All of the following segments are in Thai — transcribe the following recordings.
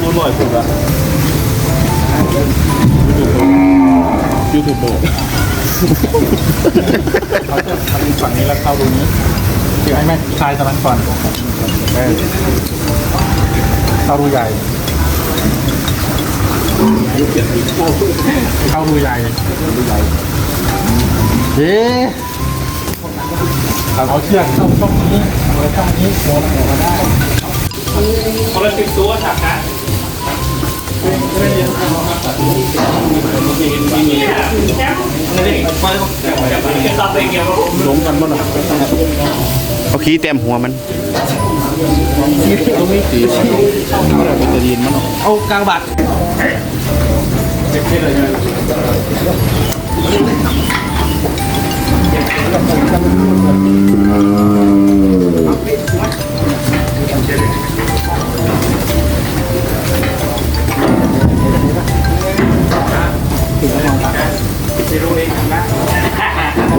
พูดบ่อยสุดละยูทูบเบอร์เขาจะทำฝั่งนี้แล้วเข้าตรงนี้เดี๋ยวให้แม่ชายตอนนั้นก่อนเออเข้ารูใหญ่ เข้ารูใหญ่รูใหญ่ เอ๊ะเอาเชือกเข้าช่องนี้เอาช่องนี้หัวมันออกมาได้คนละสิบตัวถักนะซับเองเดียวหลงกันบ้างหรอเอาขี้เต็มหัวมันต้องมีสีมันอะไรมันจะยินมันหรอเอากลางบัตร เ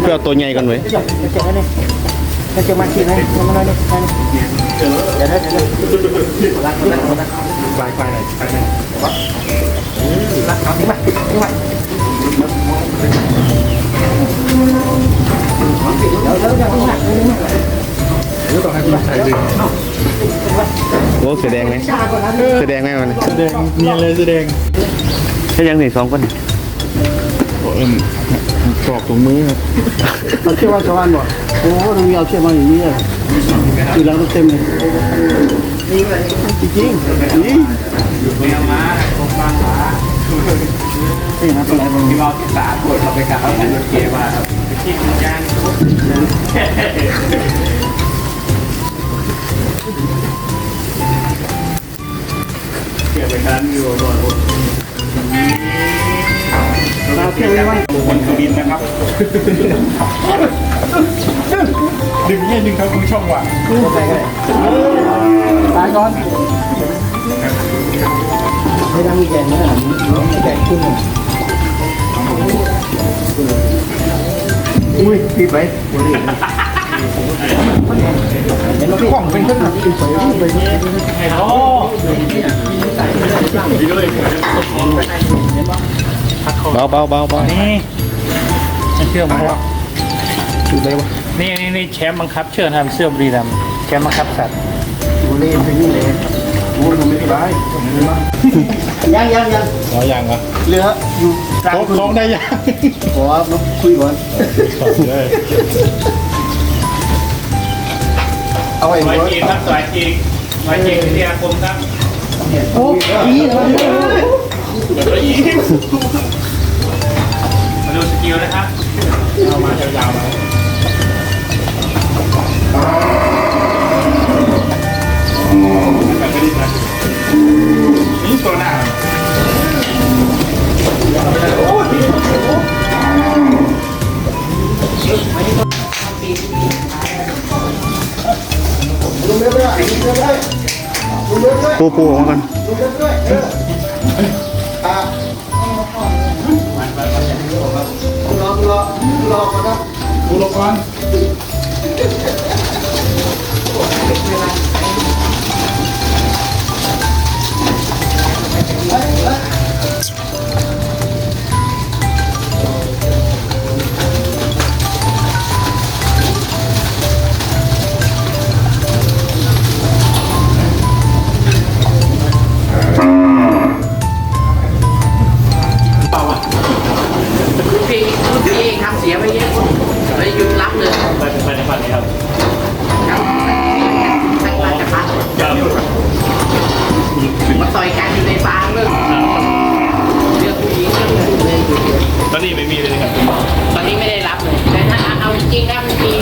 พื่อเอาตัวใหญ่กันไว้ Nó chưa mang chuyện này, nó nói đi, đây đi. Để đó, để đó. Lắc, lắc, lắc. ปลายปลายไหนปลายไหน Lắc, nó, tiếng mặt, tiếng mặt. โอ้เสียแดงไหมเสียแดงไหมมันแสดงเนียนเลยแสดงใช่ยังสี่สองคนโอ้เอ็มตอกตรงมือครับ Nó chưa bao giờ ăn rồi. Ồ, nó nhiều chưa bao giờ như vậy. Từ lâu nó tem này. Chị Chi, chị. Thế hả, tôi lại vào. ที่ว่าที่สามปวดเราไปกับเอาแต่รถเกียร์มาครับที่คุณย่าง กี่ยวกัารอยู่รอดเราเที่ยวไว้ตัวคนสวินนะครับดึงเงี้ยดึงครับคุณช่องว่ะไปก่อนไม่ต้องมีแจกนะแจกขึ้นอุ้ยพี่ไปเห็นเราคองเป็ขึ้นไปไปโอ้ เบาเบาเบาเบานี่เชื่อมครับดูได้วะนี่นี่นี่แชมป์บังคับเชื่อทำเสื้อบุรีรัมแชมป์บังคับสัตว์ Ủa lên phải như thế. Ủa nó mới cái bài. Yang yang yang. ร้อยอย่างเหรอ Lửa dù เขา càng เขาได้ยัง có nó khui rồi. ถอดเลย Ao ส ảnh วย rồi. จริงครับสวยจริงสวยจริงวิทยาคมครับ Ô, ý nó. มาดูสกิลนะครับเอามายาวๆมานี่ตัวหน้า ปูปูออกมากันดูลงก่อนพี่ ตอนนี้ไม่มีเลยครับตอนนี้ไม่ได้รับเลยแต่ถ้าเอาจริงๆถ้ามันมี